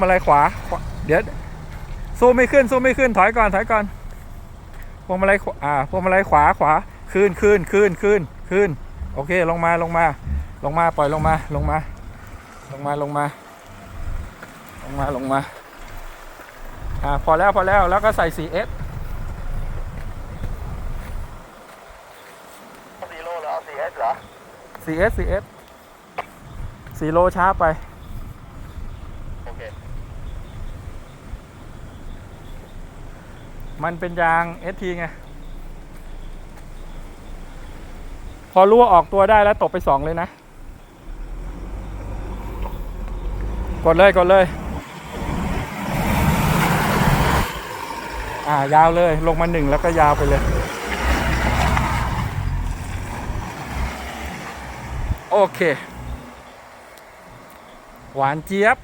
มาอะไรขวาขวา เดี๋ยวสู้ไม่ขึ้นสู้ไม่ขึ้นถอยก่อนถอยก่อนพวงมาลัยขวาอ่าพวงมาลัยขวาขวาขึ้นขึ้นขึ้นขึ้นขึ้นโอเคลงมาลงมา ลงมาปล่อยลงมาลงมา ลงมาลงมา ลงมาลงมาอ่าพอแล้วพอแล้วแล้วก็ใส่ 4S สี่โลเหรอเอาสี่เอสเหรอ 4S 4S 4โลช้าไป โอเค มันเป็นยาง ST ไง พอรู้ว่าออกตัวได้แล้วตบไปสองเลยนะ กดเลย กดเลย อ่ายาวเลยลงมาหนึ่งแล้วก็ยาวไปเลย โอเค หวานเจี๊ยบ